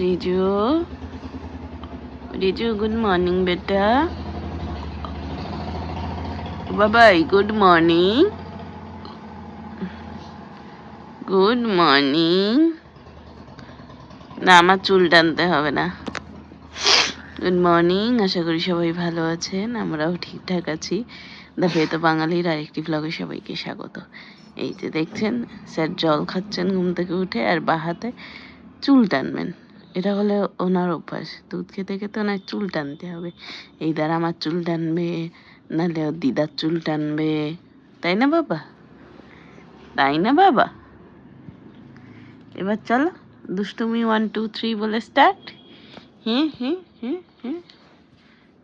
Riju Riju good morning বেটা বাবাই good morning good morning না, আমার চুল টানতে হবে না। গুড মর্নিং আশা করি সবাই ভালো আছেন, আমরাও ঠিকঠাক আছি। দেখো তো বাঙালির আরেকটি ব্লগে সবাইকে স্বাগত। এই যে দেখছেন, স্যার জল খাচ্ছেন ঘুম থেকে উঠে আর বা হাতে চুল টানবেন। এটা হলে ওনার অভ্যাস। দুধ খেতে খেতে ওনার চুল টানতে হবে। এই দ্বারা আমার চুল টানবে, নাহলে ওর দিদার চুল টানবে। তাই না বাবা? তাই না বাবা? এবার চলো, দুষ্টুমি ওয়ান টু থ্রি বলে স্টার্ট হ্যাঁ হ্যাঁ হ্যাঁ হ্যাঁ।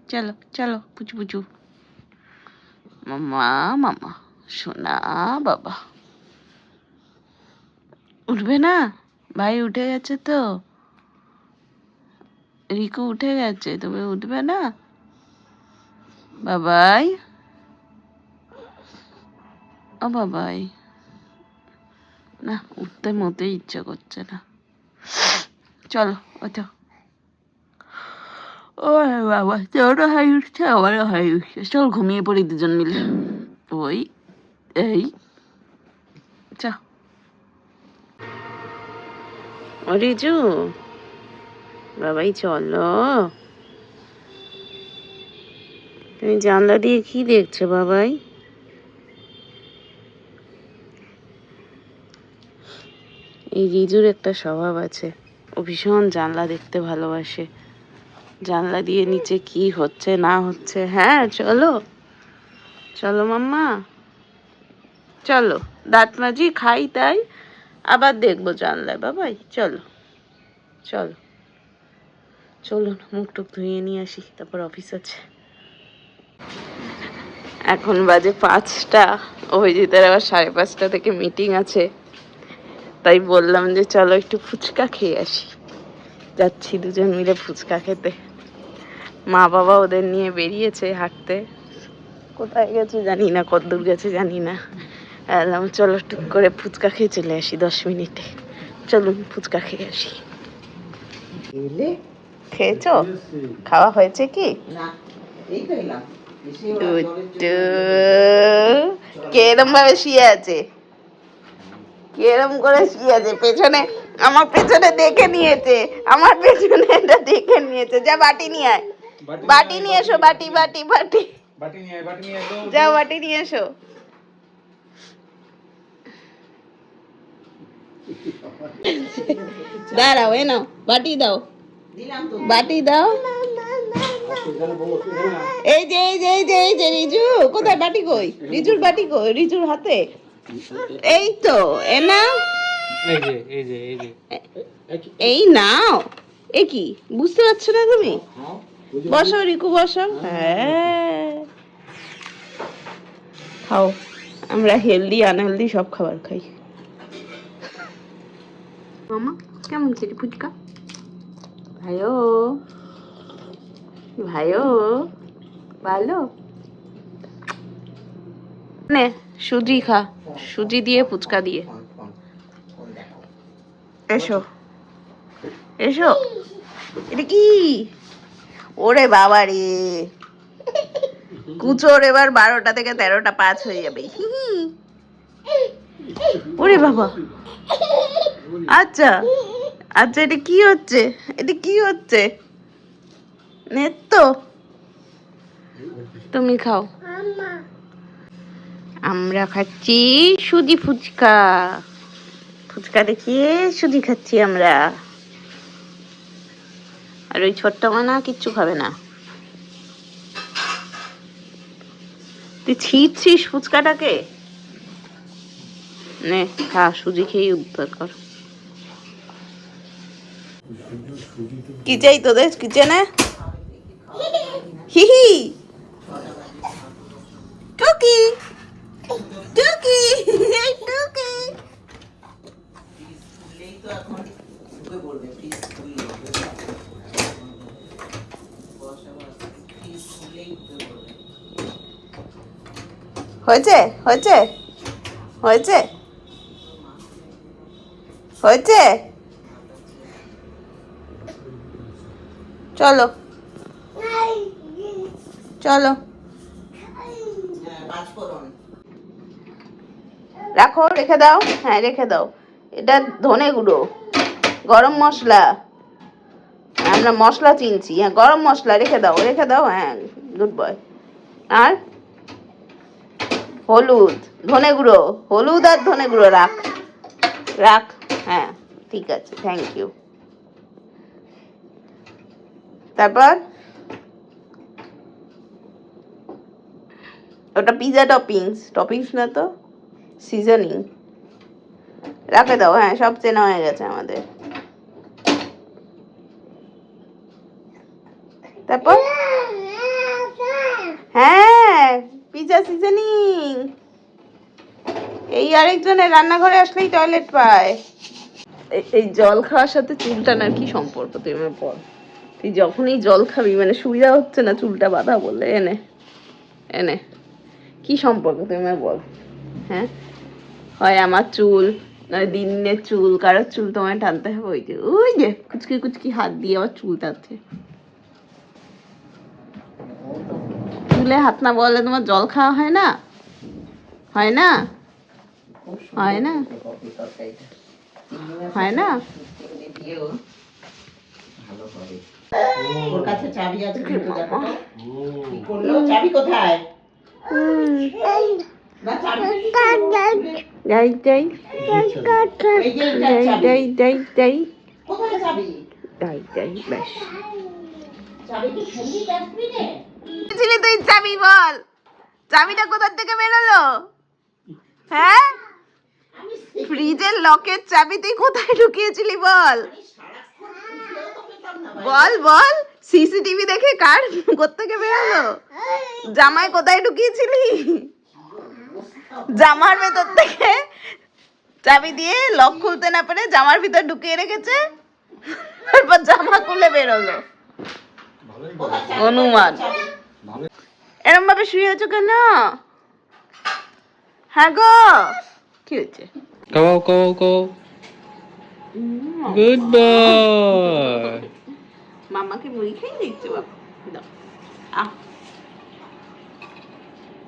চলো চলো, পুচু পুচু। মামা মামা, সোনা, বাবা। উঠবে না? ভাই উঠে গেছে তো। রিকু উঠে গেছে তবে উঠবে না? বাবাই। ও বাবাই। না, উঠতে মোটেই ইচ্ছা করছে না। চলো, ওঠো। ও বাবা তোরও হাই উঠছে আমারও হাই উঠছে। চল, ঘুমিয়ে পড়ি দুজন মিলে। ওই, এই। চা। রিজু। বাবাই, চলো। তুমি জানলা দিয়ে কি দেখছ বাবাই? এই রিজুর একটা স্বভাব আছে। ও ভীষণ জানলা দেখতে ভালোবাসে। জানলা দিয়ে নিচে কি হচ্ছে, না হচ্ছে হ্যাঁ চলো। চলো মাম্মা। চলো, দাঁত মাজি, খাই তাই। আবার দেখব জানলায়, বাবাই, চলো। চলো। চলুন মুখ টুক ধুয়ে নিয়ে আসি, তারপর অফিস আছে। এখন বাজে পাঁচটা, অভিজিতের আবার সাড়ে পাঁচটা থেকে মিটিং আছে। তাই বললাম যে চলো একটু ফুচকা খেয়ে আসি। যাচ্ছি দুজন মিলে ফুচকা খেতে। মা বাবা ওদের নিয়ে বেরিয়েছে হাঁটতে। কোথায় গেছে জানি না, কতদূর গেছে জানি না। এলাম চলো টুক করে ফুচকা খেয়ে চলে আসি দশ মিনিটে। চলুন, ফুচকা খেয়ে আসি। খেয়েছো? খাওয়া হয়েছে কি? কেরম ভাবে শুয়ে আছে? কেরম করে শুয়ে আছে? পেছনে আমার পেছনে দেখে নিয়েছে। আমার পেছনে এটা দেখে নিয়েছে। যা বাটি নিয়ে আয়। বাটি নিয়ে এসো বাটি বাটি বাটি. যাও বাটি নিয়ে এসো। দাঁড়াও এ নাও বাটি দাও। বাটি দাও। এই যে এই যে এই যে এই যে রিজু কোথায়? বাটি কই? রিজুর বাটি কই? রিজুর হাতে? এই তো এ নাও। এই যে এই যে এই যে। এই নাও। এ কি? বুঝতে পারছ না তুমি? বসো রিকু বসো হ্যাঁ। খাও। আমরা হেলদি আনহেলদি সব খাবার খাই। মামা কেমন খেলি ফুচকা? ভাইও। ভাইও। ভালো। নে, সুজি খা। সুজি দিয়ে, ফুচকা দিয়ে। এসো। এসো। এটা কি? ওরে বাবা রে। কুচোর এবার বারোটা থেকে তেরোটা পাঁচ হয়ে যাবে। ওরে বাবা। আচ্ছা। আচ্ছা এটা কি হচ্ছে? এটা কি হচ্ছে? নেত্য তুমি খাও। আমরা খাচ্ছি সুজি ফুচকা। ফুচকা দেখিয়ে সুজি খাচ্ছি আমরা। আর ওই ছোট্ট মানা কিচ্ছু খাবে না। তুই ছিঁড়ছিস ফুচকাটাকে? নে খা সুজি খেয়েই উদ্ধার কর। কি চাই তোদের কিচেনে? হি হি। টুকি। টুকি। টুকি। হয়েছে? হয়েছে? হয়েছে? হয়েছে? চলো। চলো। রাখো, রেখে দাও। হ্যাঁ রেখে দাও। এটা ধনে গুঁড়ো। গরম মশলা। আমরা মশলা চিনছি। হ্যাঁ গরম মশলা, রেখে দাও রেখে দাও। হ্যাঁ গুড বয় আর? হলুদ, ধনে গুঁড়ো। হলুদ আর ধনে গুঁড়ো রাখ। রাখ। হ্যাঁ ঠিক আছে থ্যাংক ইউ তারপর? ওটা পিজা টপিংস টপিংস না তো? সিজনিং রাখে দাও হ্যাঁ সব চেনা হয়ে গেছে আমাদের। তারপর? হ্যাঁ পিজা সিজনিং এই আরেকজনের রান্নাঘরে আসলেই টয়লেট পায়। এই- জল খাওয়ার সাথে চুলটা না কি সম্পর্ক, তুই আমার বল। তুই যখনই জল খাবি মানে সুবিধা হচ্ছে না চুলটা বাঁধা বললে এনে এনে। কি সম্পর্ক তুমি আমায় বল? হ্যাঁ? হয় আমার চুল, নয় দিনের চুল, কারোর চুল তোমায় টানতে হবে ওই যে ওই যে, কুচকি কুচকি হাত দিয়ে আবার চুল টানছে। চুলে হাত না বলে তোমার জল খাওয়া হয় না? হয় না? হয় না? হয় না? ওর কাছে চাবি আছে কিন্তু দেখো কি করল? চাবি কোথায়? তুই চাবি বল। চাবিটা কোথার থেকে বেরোলো? হ্যাঁ? ফ্রিজের লকের চাবি তুই কোথায় ঢুকিয়েছিলি বল? বল বল। সিসিটিভি দেখে কার থেকে বেরোলো জামাই কোথায় ঢুকিয়েছিলি? জামার ভেতর থেকে চাবি দিয়ে লক খুলতে না পেরে জামার ভিতর ঢুকিয়ে রেখেছে? তারপর জামা খুলে বেরোলো অনুমান। এরম ভাবে শুয়ে আছো কেন? হ্যাঁ গো। কি হয়েছে? কাবাও কাবাও কাবাও গুড বয় মামাকে মুড়ি খাই দিচ্ছে বাবা। দাও। আহ।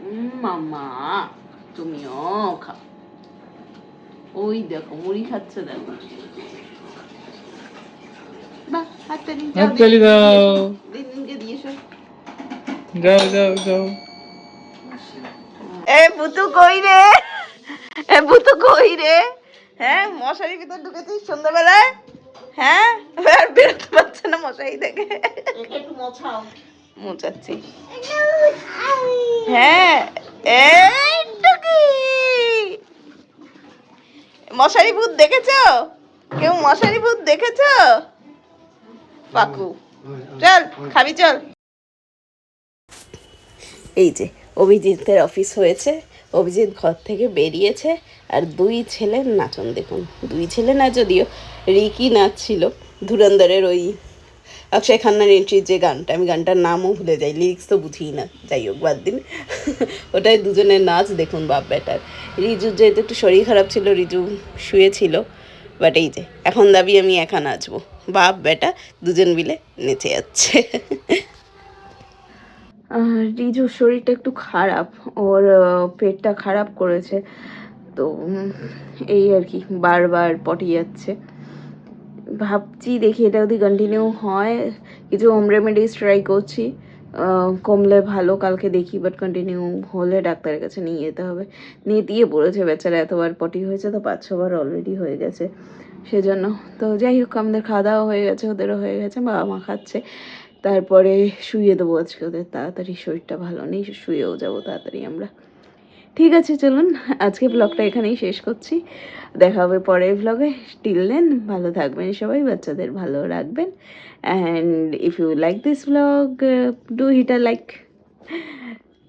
উম, মামা তুমিও খাও। ওই দেখো মুড়ি খাচ্ছে দেখো। বাহ হাততালি যাও, হাততালি দাও। দিয়ে। যাও যাও যাও। এ পুতু কই রে? এ পুতু কই রে? হ্যাঁ মশারির ভিতর ঢুকেছিস সন্ধ্যাবেলায়? হ্যাঁ? আর বেরোতে পারছে না একটু মোছাও। মোচাচ্ছি হ্যাঁ মশারি ভূত দেখেছ? কেউ মশারি ভূত দেখেছ? পাকু চল খাবি চল। এই যে অভিজিতের অফিস হয়েছে অভিজিৎ ঘর থেকে বেরিয়েছে। আর দুই ছেলের নাচন দেখুন। দুই ছেলে না, যদিও রিকি নাচছিল ধুরন্ধরের ওই অক্ষয় খান্নার এন্ট্রির যে গানটা, আমি গানটার নামও ভুলে যাই লিরিক্স তো বুঝি না, যাই হোক, বাদ দিন। ওটাই দুজনের নাচ, দেখুন বাপ বেটার রিজুর যেহেতু একটু শরীর খারাপ ছিল, রিজু শুয়েছিল বাট এই যে, এখন দাবি আমি একা নাচবো। বাপ বেটা দুজন মিলে নেচে যাচ্ছে। রিজুর শরীরটা একটু খারাপ, ওর পেটটা খারাপ করেছে। তো এই আর কি, বারবার পটি যাচ্ছে। ভাবছি দেখি এটা যদি কন্টিনিউ হয়। কিছু হোম রেমেডিস ট্রাই করছি। কমলে ভালো, কালকে দেখি বাট কন্টিনিউ হলে ডাক্তারের কাছে নিয়ে যেতে হবে। নিয়ে দিয়ে পড়েছে বেচারা, এতবার পটি হয়েছে তো পাঁচ ছবার অলরেডি হয়ে গেছে। সেজন্য, তো যাই হোক, আমাদের খাওয়া দাওয়া হয়ে গেছে, ওদেরও হয়ে গেছে বাবা মা খাচ্ছে। তারপরে শুয়ে দেবো আজকে ওদের, তাড়াতাড়ি শরীরটা ভালো নেই, শুয়েও যাব তাড়াতাড়ি আমরা। ঠিক আছে, চলুন। আজকে ব্লগটা এখানেই শেষ করছি। দেখা হবে পরের ব্লগে টিল দেন ভালো থাকবেন সবাই, বাচ্চাদের ভালো রাখবেন। And if you like this blog do hit a like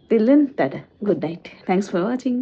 till then tata. Good night thanks for watching